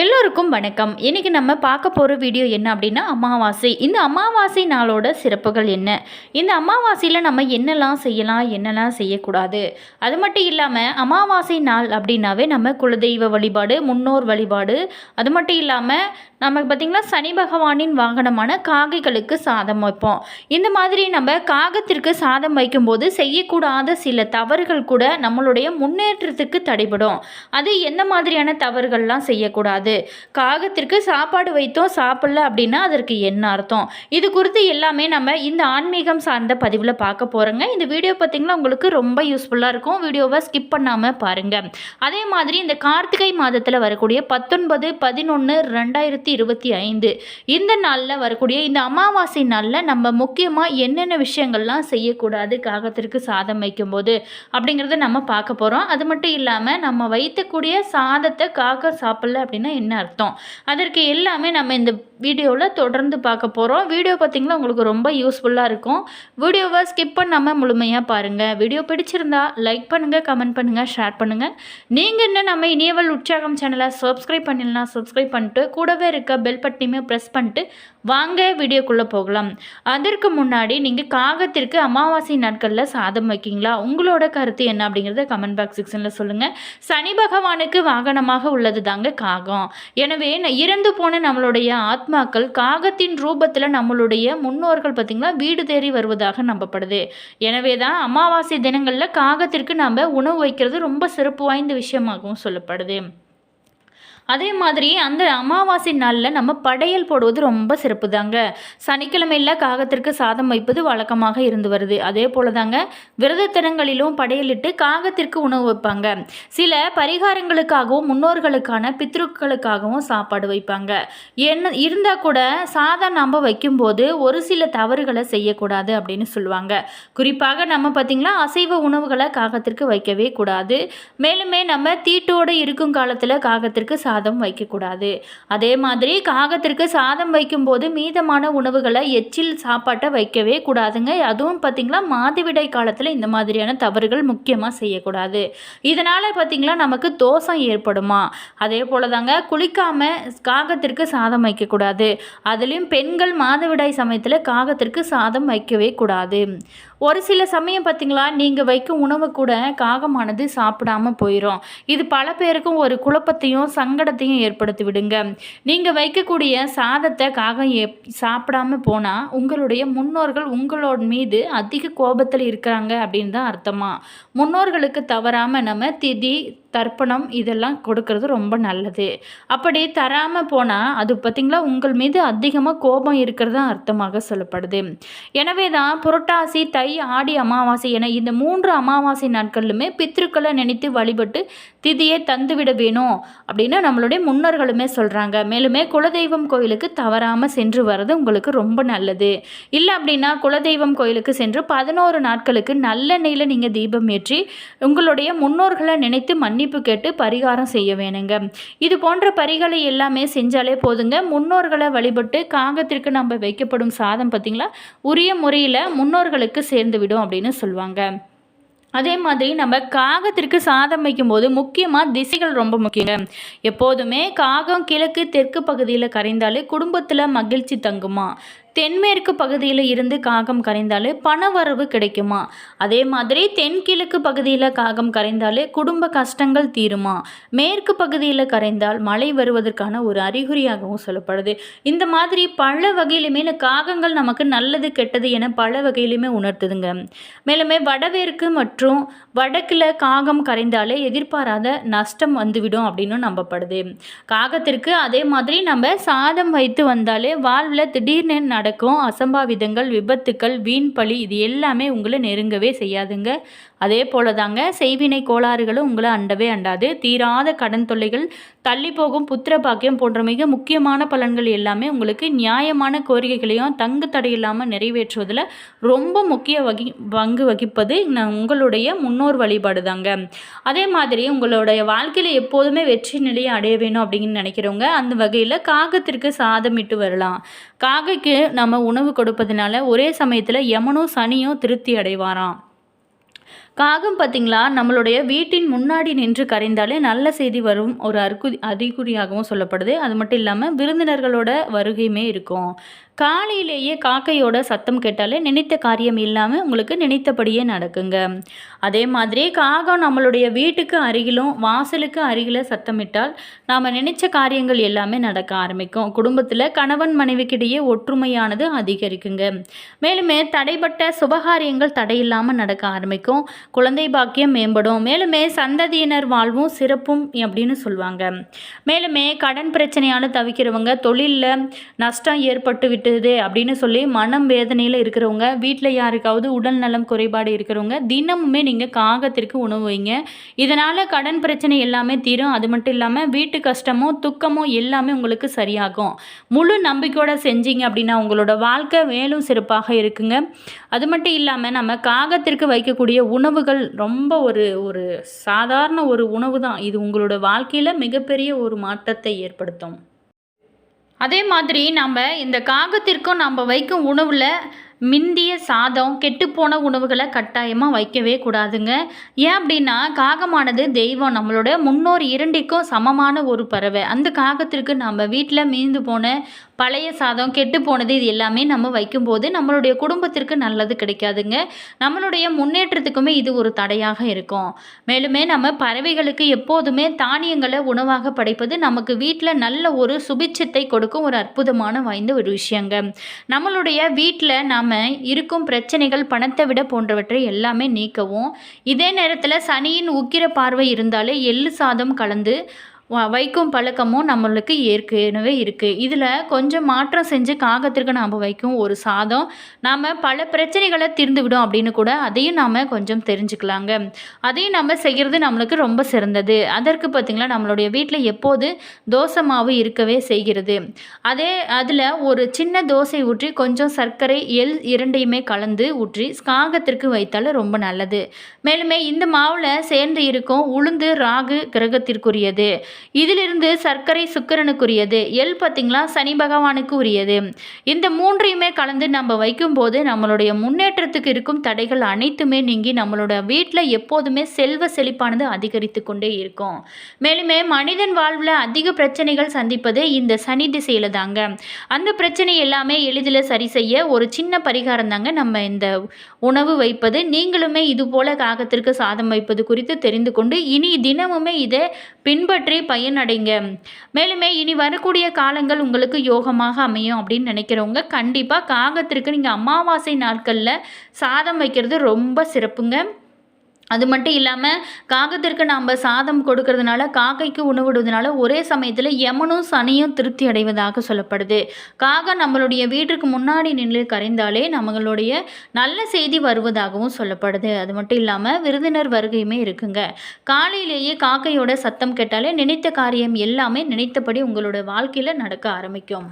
எல்லோருக்கும் வணக்கம். இன்னைக்கு நம்ம பார்க்க போகிற வீடியோ என்ன அப்படின்னா அமாவாசை. இந்த அமாவாசை நாளோட சிறப்புகள் என்ன? இந்த அமாவாசையில் நம்ம என்னெல்லாம் செய்யலாம் என்னெல்லாம் செய்யக்கூடாது? அது மட்டும் இல்லாமல் அமாவாசை நாள் அப்படின்னாவே நம்ம குலதெய்வ வழிபாடு முன்னோர் வழிபாடு. அது மட்டும் இல்லாமல் நமக்கு பார்த்திங்கன்னா சனி பகவானின் வாகனமான காகைகளுக்கு சாதம் வைப்போம். இந்த மாதிரி நம்ம காகத்திற்கு சாதம் வைக்கும்போது செய்யக்கூடாத சில தவறுகள் கூட நம்மளுடைய முன்னேற்றத்துக்கு தடைபடும். அது எந்த மாதிரியான தவறுகள்லாம் செய்யக்கூடாது? காகத்திற்கு சாப்பாடு வைத்தோம் சாப்பிடல அப்படின்னா அதற்கு என்ன அர்த்தம்? இது குறித்து எல்லாமே நம்ம இந்த ஆன்மீகம் சார்ந்த பதிவில் பார்க்க போகிறோங்க இந்த வீடியோ பார்த்திங்கன்னா உங்களுக்கு ரொம்ப யூஸ்ஃபுல்லாக இருக்கும். வீடியோவை ஸ்கிப் பண்ணாமல் பாருங்கள் அதே மாதிரி இந்த கார்த்திகை மாதத்தில் வரக்கூடிய பத்தொன்பது பதினொன்று ரெண்டாயிரத்தி இருபத்தி ஐந்து இந்த நாளில் வரக்கூடிய இந்த அமாவாசை நாளில் நம்ம முக்கியமாக என்னென்ன விஷயங்கள்லாம் செய்யக்கூடாது காகத்திற்கு சாதம் வைக்கும்போது அப்படிங்கிறத நம்ம பார்க்க போகிறோம் அது மட்டும் இல்லாமல் நம்ம வைத்தக்கூடிய சாதத்தை காகம் சாப்பிடல அப்படின்னா என்ன அர்த்தம்? அதற்கு எல்லாமே நம்ம இந்த வீடியோவில் தொடர்ந்து பார்க்க போகிறோம் வீடியோ பார்த்திங்கன்னா உங்களுக்கு ரொம்ப யூஸ்ஃபுல்லாக இருக்கும். வீடியோவை ஸ்கிப் பண்ணாமல் முழுமையாக பாருங்கள் வீடியோ பிடிச்சிருந்தா லைக் பண்ணுங்கள் கமெண்ட் பண்ணுங்கள் ஷேர் பண்ணுங்கள் நீங்கள் இன்னும் நம்ம இனியவள் உற்சாகம் சேனலை சப்ஸ்கிரைப் பண்ணிடலாம் சப்ஸ்கிரைப் பண்ணிட்டு கூடவே இருக்க பெல் பட்டியுமே ப்ரெஸ் பண்ணிட்டு வாங்க வீடியோக்குள்ளே போகலாம். அதற்கு முன்னாடி நீங்கள் காகத்திற்கு அமாவாசை நாட்களில் சாதம் வைக்கிங்களா? உங்களோட கருத்து என்ன அப்படிங்கிறத கமெண்ட் பாக்ஸ் செக்ஷனில் சொல்லுங்கள் சனி பகவானுக்கு வாகனமாக உள்ளது தாங்க காகம். எனவே ந- இறந்து போன நம்மளுடைய ஆத்மாக்கள் காகத்தின் ரூபத்தில் நம்மளுடைய முன்னோர்கள் பார்த்திங்களா வீடு தேடி வருவதாக நம்பப்படுது. எனவே தான் அமாவாசை தினங்களில் காகத்திற்கு நம்ம உணவு வைக்கிறது ரொம்ப சிறப்பு வாய்ந்த விஷயமாகவும் சொல்லப்படுது. அதே மாதிரி அந்த அமாவாசை நாளில் நம்ம படையல் போடுவது ரொம்ப சிறப்பு தாங்க சனிக்கிழமையில் காகத்திற்கு சாதம் வைப்பது வழக்கமாக இருந்து வருது. அதே போல தாங்க விரதத்தனங்களிலும் படையலிட்டு காகத்திற்கு உணவு வைப்பாங்க. சில பரிகாரங்களுக்காகவும் முன்னோர்களுக்கான பித்ருக்களுக்காகவும் சாப்பாடு வைப்பாங்க. என்ன இருந்தால் கூட சாதம் நம்ம வைக்கும்போது ஒரு சில தவறுகளை செய்யக்கூடாது அப்படின்னு சொல்லுவாங்க. குறிப்பாக நம்ம பார்த்திங்களா அசைவ உணவுகளை காகத்திற்கு வைக்கவே கூடாது. மேலுமே நம்ம தீட்டோடு இருக்கும் காலத்தில் காகத்திற்கு சாதம் வைக்கக்கூடாது. அதே மாதிரி காகத்திற்கு சாதம் வைக்கும்போது மீதமான உணவுகளை எச்சில் சாப்பாட்டை வைக்கவே கூடாதுங்க. அதுவும் பார்த்திங்களா மாதவிடை காலத்தில் இந்த மாதிரியான தவறுகள் முக்கியமாக செய்யக்கூடாது. இதனால் பார்த்திங்களா நமக்கு தோஷம் ஏற்படுமா? அதே போல தாங்க குளிக்காமல் காகத்திற்கு சாதம் வைக்கக்கூடாது. அதுலேயும் பெண்கள் மாதவிடாய் சமயத்தில் காகத்திற்கு சாதம் வைக்கவே கூடாது. ஒரு சில சமயம் பார்த்திங்களா நீங்கள் வைக்கும் உணவு கூட காகமானது சாப்பிடாம போயிடும் இது பல பேருக்கும் ஒரு குழப்பத்தையும் சங்கடத்தையும் ஏற்படுத்தி விடுங்க. நீங்கள் வைக்கக்கூடிய சாதத்தை காகம் எப் சாப்பிடாம போனால் உங்களுடைய முன்னோர்கள் உங்களோட மீது அதிக கோபத்தில் இருக்கிறாங்க அப்படின்னு தான் அர்த்தமா. முன்னோர்களுக்கு தவறாமல் நம்ம திதி தர்ப்பணம் இதெல்லாம் கொடுக்கறது ரொம்ப நல்லது. அப்படி தராமல் போனால் அது பார்த்திங்களா உங்கள் மீது அதிகமாக கோபம் இருக்கிறதா அர்த்தமாக சொல்லப்படுது. எனவே தான் புரட்டாசி தை ஆடி அமாவாசை என இந்த மூன்று அமாவாசை நாட்களிலுமே பித்ருக்களை நினைத்து வழிபட்டு திதியை தந்துவிட வேணும் அப்படின்னு நம்மளுடைய முன்னோர்களுமே சொல்கிறாங்க மேலுமே குலதெய்வம் கோயிலுக்கு தவறாமல் சென்று வர்றது உங்களுக்கு ரொம்ப நல்லது. இல்லை அப்படின்னா குலதெய்வம் கோயிலுக்கு சென்று பதினோரு நாட்களுக்கு நல்லெண்ணெயில் நீங்கள் தீபம் ஏற்றி உங்களுடைய முன்னோர்களை நினைத்து மன்னிப்பு கேட்டு பரிகாரம் செய்ய வேணுங்க. இது போன்ற பரிகளை எல்லாமே செஞ்சாலே போதுங்க. முன்னோர்களை வழிபட்டு காகத்திற்கு நம்ம வைக்கப்படும் சாதம் பார்த்திங்களா? உரிய முறையில் முன்னோர்களுக்கு சேர்ந்து விடும் அப்படின்னு சொல்லுவாங்க. அதே மாதிரி நம்ம காகத்திற்கு சாதம் வைக்கும்போது முக்கியமாக திசைகள் ரொம்ப முக்கியங்க. எப்போதுமே காகம் கிழக்கு தெற்கு பகுதியில் கரைந்தாலே குடும்பத்தில் மகிழ்ச்சி தங்குமா? தென்மேற்கு பகுதியில் இருந்து காகம் கரைந்தாலே பணவரவு கிடைக்குமா? அதே மாதிரி தென்கிழக்கு பகுதியில் காகம் கரைந்தாலே குடும்ப கஷ்டங்கள் தீருமா? மேற்கு பகுதியில் கரைந்தால் மழை வருவதற்கான ஒரு அறிகுறியாகவும் சொல்லப்படுது. இந்த மாதிரி பல வகையிலுமே இந்த காகங்கள் நமக்கு நல்லது கெட்டது என பல வகையிலுமே உணர்த்துதுங்க. மேலுமே வடமேற்கு மற்றும் வடக்கில் காகம் கரைந்தாலே எதிர்பாராத நஷ்டம் வந்துவிடும் அப்படின்னு நம்பப்படுது. காகத்திற்கு அதே மாதிரி நம்ம சாதம் வைத்து வந்தாலே வாழ்வில் திடீர்னு நடக்கும். அசம்பாவிதங்கள் விபத்துக்கள் வீண் பழி இது எல்லாமே உங்களை நெருங்கவே செய்யாதுங்க. அதே போல தாங்க செய்வினை கோளாறுகளும் உங்களை அண்டவே அண்டாது. தீராத கடன் தொல்லைகள் தள்ளி போகும் புத்திர பாக்கியம் போன்ற மிக முக்கியமான பலன்கள் எல்லாமே உங்களுக்கு நியாயமான கோரிக்கைகளையும் தங்கு தடையில்லாமல் நிறைவேற்றுவதில் ரொம்ப முக்கிய வகி பங்கு வகிப்பது உங்களுடைய முன்னோர் வழிபாடு தாங்க அதே மாதிரி உங்களுடைய வாழ்க்கையில் எப்போதுமே வெற்றி நிலையை அடைய வேணும் அப்படின்னு நினைக்கிறவங்க அந்த வகையில் காகத்திற்கு சாதமிட்டு வரலாம். காகைக்கு நம்ம உணவு கொடுப்பதனால ஒரே சமயத்தில் யமனும் சனியும் திருப்தி அடைவாராம். காகம் பார்த்திங்களா நம்மளுடைய வீட்டின் முன்னாடி நின்று கரைந்தாலே நல்ல செய்தி வரும். ஒரு அற்கு அறிகுறியாகவும் சொல்லப்படுது. அது மட்டும் இல்லாமல் விருந்தினர்களோட வருகையுமே இருக்கும். காலையிலேயே காக்கையோட சத்தம் கேட்டாலே நினைத்த காரியம் இல்லாமல் உங்களுக்கு நினைத்தபடியே நடக்குங்க. அதே மாதிரி காகம் நம்மளுடைய வீட்டுக்கு அருகிலும் வாசலுக்கு அருகில் சத்தமிட்டால் நாம் நினைச்ச காரியங்கள் எல்லாமே நடக்க ஆரம்பிக்கும். குடும்பத்தில் கணவன் மனைவிக்கிடையே ஒற்றுமையானது அதிகரிக்குங்க. மேலுமே தடைப்பட்ட சுபகாரியங்கள் தடையில்லாமல் நடக்க ஆரம்பிக்கும். குழந்தை பாக்கியம் மேம்படும். மேலுமே சந்ததியினர் வாழ்வும் சிறப்பும் அப்படின்னு சொல்லுவாங்க. மேலுமே கடன் பிரச்சனையால் தவிக்கிறவங்க தொழிலில் நஷ்டம் ஏற்பட்டு விட்டது அப்படின்னு சொல்லி மனம் வேதனையில் இருக்கிறவங்க வீட்டில் யாருக்காவது உடல் நலம் குறைபாடு இருக்கிறவங்க தினமுமே நீங்கள் காகத்திற்கு உணவு வைங்க. இதனால் கடன் பிரச்சனை எல்லாமே தீரும். அது மட்டும் இல்லாமல் வீட்டு கஷ்டமோ துக்கமோ எல்லாமே உங்களுக்கு சரியாகும். முழு நம்பிக்கையோட செஞ்சீங்க அப்படின்னா உங்களோட வாழ்க்கை மேலும் சிறப்பாக இருக்குங்க. அது மட்டும் இல்லாமல் நம்ம காகத்திற்கு வைக்கக்கூடிய உணவு உணவுகள் ரொம்ப ஒரு ஒரு சாதாரண ஒரு உணவு தான். இது உங்களோட வாழ்க்கையில் மிகப்பெரிய ஒரு மாற்றத்தை ஏற்படுத்தும். அதே மாதிரி நம்ம இந்த காகத்திற்கும் நம்ம வைக்கும் உணவில் மிந்திய சாதம் கெட்டுப்போன உணவுகளை கட்டாயமாக வைக்கவே கூடாதுங்க. ஏன் அப்படின்னா காகமானது தெய்வம் நம்மளோட முன்னோர் இரண்டிற்கும் சமமான ஒரு பறவை. அந்த காகத்திற்கு நம்ம வீட்டில் மீந்து போன பழைய சாதம் கெட்டு போனது இது எல்லாமே நம்ம வைக்கும்போது நம்மளுடைய குடும்பத்திற்கு நல்லது கிடைக்காதுங்க. நம்மளுடைய முன்னேற்றத்துக்குமே இது ஒரு தடையாக இருக்கும். மேலுமே நம்ம பறவைகளுக்கு எப்போதுமே தானியங்களை உணவாக படைப்பது நமக்கு வீட்டில் நல்ல ஒரு சுபிட்சத்தை கொடுக்கும் ஒரு அற்புதமான வாய்ந்த ஒரு விஷயங்க. நம்மளுடைய வீட்டில் நாம் இருக்கும் பிரச்சனைகள் பணத்தை விட போன்றவற்றை எல்லாமே நீக்கவும். இதே நேரத்தில் சனியின் உக்கிர பார்வை இருந்தாலே எள்ளு சாதம் கலந்து வைக்கும் பழக்கமும் நம்மளுக்கு ஏற்கனவே இருக்குது இதில் கொஞ்சம் மாற்றம் செஞ்சு காகத்திற்கு நாம் வைக்கும் ஒரு சாதம். நாம் பல பிரச்சனைகளை தீர்ந்து விடும் அப்படின்னு கூட அதையும் நாம் கொஞ்சம் தெரிஞ்சுக்கலாங்க. அதையும் நம்ம செய்கிறது நம்மளுக்கு ரொம்ப சிறந்தது. அதற்கு பார்த்திங்களா நம்மளுடைய வீட்டில் எப்போது தோசை மாவு இருக்கவே செய்கிறது. அதே அதில் ஒரு சின்ன தோசை ஊற்றி கொஞ்சம் சர்க்கரை எள் இரண்டையுமே கலந்து ஊற்றி காகத்திற்கு வைத்தால் ரொம்ப நல்லது. மேலுமே இந்த மாவில் சேர்ந்து இருக்கும் உளுந்து ராகு கிரகத்திற்குரியது. இதிலிருந்து சர்க்கரை சுக்கரனுக்குரியது. எள் பார்த்திங்களா? சனி பகவானுக்கு உரியது இந்த மூன்றையுமே கலந்து நம்ம வைக்கும்போது நம்மளுடைய முன்னேற்றத்துக்கு இருக்கும் தடைகள் அனைத்துமே நீங்கி நம்மளோட வீட்டில் எப்போதுமே செல்வ செழிப்பானது அதிகரித்து கொண்டே இருக்கும். மேலுமே மனிதன் வாழ்வில் அதிக பிரச்சனைகள் சந்திப்பது இந்த சனி திசையில் தாங்க. அந்த பிரச்சனை எல்லாமே எளிதில் சரி செய்ய ஒரு சின்ன பரிகாரம் தாங்க நம்ம இந்த உணவு வைப்பது. நீங்களுமே இது போல காகத்திற்கு சாதம் வைப்பது குறித்து தெரிந்து கொண்டு இனி தினமுமே இதை பின்பற்றி பயனடைங்க. மேலுமே இனி வரக்கூடிய காலங்கள் உங்களுக்கு யோகமாக அமையும் அப்படின்னு நினைக்கிறவங்க கண்டிப்பாக காகத்திற்கு நீங்கள் அமாவாசை நாட்களில் சாதம் வைக்கிறது ரொம்ப சிறப்புங்க. அது மட்டும் இல்லாமல் காகத்திற்கு நாம் சாதம் கொடுக்கறதுனால காக்கைக்கு உணவிடுவதனால ஒரே சமயத்தில் யமனும் சனியும் திருப்தி அடைவதாக சொல்லப்படுது. காகம் நம்மளுடைய வீட்டிற்கு முன்னாடி நின்று கரைந்தாலே நம்மளுடைய நல்ல செய்தி வருவதாகவும் சொல்லப்படுது. அது மட்டும் இல்லாமல் விருந்தினர் வருகையுமே இருக்குங்க. காலையிலேயே காக்கையோட சத்தம் கேட்டாலே நினைத்த காரியம் எல்லாமே நினைத்தபடி உங்களோட வாழ்க்கையில் நடக்க ஆரம்பிக்கும்.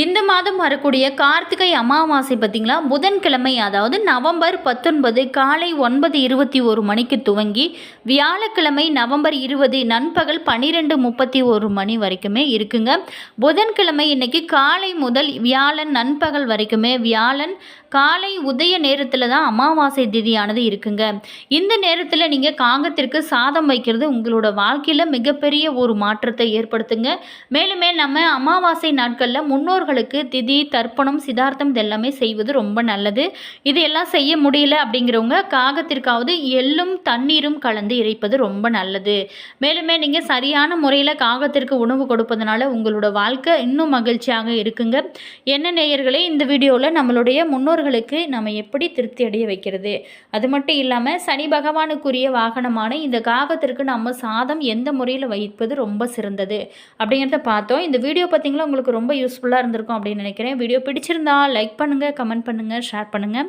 இந்த மாதம் வரக்கூடிய கார்த்திகை அமாவாசை பார்த்தீங்களா? புதன்கிழமை அதாவது நவம்பர் பத்தொன்பது காலை ஒன்பது இருபத்தி ஒரு மணிக்கு துவங்கி வியாழக்கிழமை நவம்பர் இருபது நண்பகல் பன்னிரெண்டு முப்பத்தி ஒரு மணி வரைக்குமே இருக்குங்க. புதன்கிழமை இன்னைக்கு காலை முதல் வியாழன் நண்பகல் வரைக்குமே வியாழன் காலை உதய நேரத்தில் தான் அமாவாசை திதியானது இருக்குங்க. இந்த நேரத்தில் நீங்கள் காகத்திற்கு சாதம் வைக்கிறது உங்களோட வாழ்க்கையில் மிகப்பெரிய ஒரு மாற்றத்தை ஏற்படுத்துங்க. மேலுமே நம்ம அமாவாசை நாட்களில் முன்னோர்களுக்கு திதி தர்ப்பணம் சிதார்த்தம் இதெல்லாமே செய்வது ரொம்ப நல்லது. இது எல்லாம் செய்ய முடியல அப்படிங்கிறவங்க காகத்திற்காவது எள்ளும் தண்ணீரும் கலந்து இறைப்பது ரொம்ப நல்லது. மேலுமே நீங்கள் சரியான முறையில் காகத்திற்கு உணவு கொடுப்பதனால உங்களோட வாழ்க்கை இன்னும் மகிழ்ச்சியாக இருக்குங்க. என்ன நேயர்களே இந்த வீடியோவில் நம்மளுடைய முன்னோர்களுக்கு நம்ம எப்படி திருப்தி அடைய வைக்கிறது? அது மட்டும் இல்லாமல் சனி பகவானுக்குரிய வாகனமான இந்த காகத்திற்கு நம்ம சாதம் எந்த முறையில் வைப்பது ரொம்ப சிறந்தது அப்படிங்கிறத பார்த்தோம். இந்த வீடியோ பார்த்தீங்களா? உங்களுக்கு ரொம்ப யூஸ்ஃபுல்லாக இருந்திருக்கும் அப்படின்னு நினைக்கிறேன். வீடியோ பிடிச்சிருந்தா லைக் பண்ணுங்கள் கமெண்ட் பண்ணுங்கள் ஷேர் பண்ணுங்கள்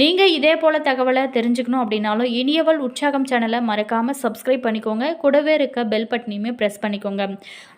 நீங்கள் இதே போல் தகவலை தெரிஞ்சுக்கணும் அப்படின்னாலும் இனியவள் உற்சாகம் சேனலை மறக்காமல் சப்ஸ்கிரைப் பண்ணிக்கோங்க. கூடவே இருக்க பெல் பட்டனையுமே ப்ரெஸ் பண்ணிக்கோங்க.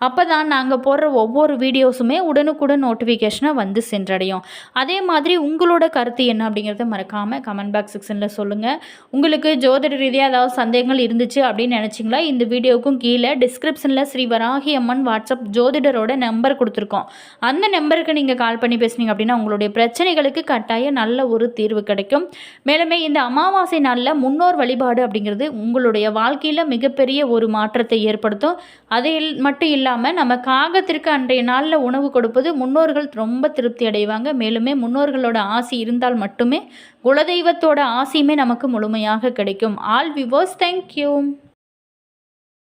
அப்போ தான் நாங்கள் போடுற ஒவ்வொரு வீடியோஸுமே உடனுக்குடன் நோட்டிஃபிகேஷனாக வந்து சென்றடையும். அதே மாதிரி உங்களோட கருத்து என்ன அப்படிங்கிறத மறக்காமல் கமெண்ட் பாக்ஸ் செக்ஷனில் சொல்லுங்கள் உங்களுக்கு ஜோதிட ரீதியாக ஏதாவது சந்தேகங்கள் இருந்துச்சு அப்படின்னு நினச்சிங்களா? இந்த வீடியோவுக்கும் கீழே டிஸ்கிரிப்ஷனில் ஸ்ரீ வராகி அம்மன் வாட்ஸ்அப் ஜோதிடரோட நம்பர் கொடுத்துருக்கோம். அந்த நம்பருக்கு நீங்கள் கால் பண்ணி பேசுனீங்க அப்படின்னா உங்களுடைய பிரச்சனைகளுக்கு கட்டாயம் நல்ல ஒரு தீர்வு கிடைக்கும். மேலுமே இந்த அமாவாசை நாளில் முன்னோர் வழிபாடு அப்படிங்கிறது உங்களுடைய வாழ்க்கையில் மிகப்பெரிய ஒரு மாற்றத்தை ஏற்படுத்தும். அது மட்டும் இல்லாமல் நம்ம காகத்திற்கு அன்றைய நாளில் உணவு கொடுப்பது முன்னோர்கள் ரொம்ப திருப்தி அடைவாங்க. மேலுமே முன்னோர்களோட ஆசி இருந்தால் மட்டுமே குலதெய்வத்தோட ஆசியுமே நமக்கு முழுமையாக கிடைக்கும். All விவோஸ் thank you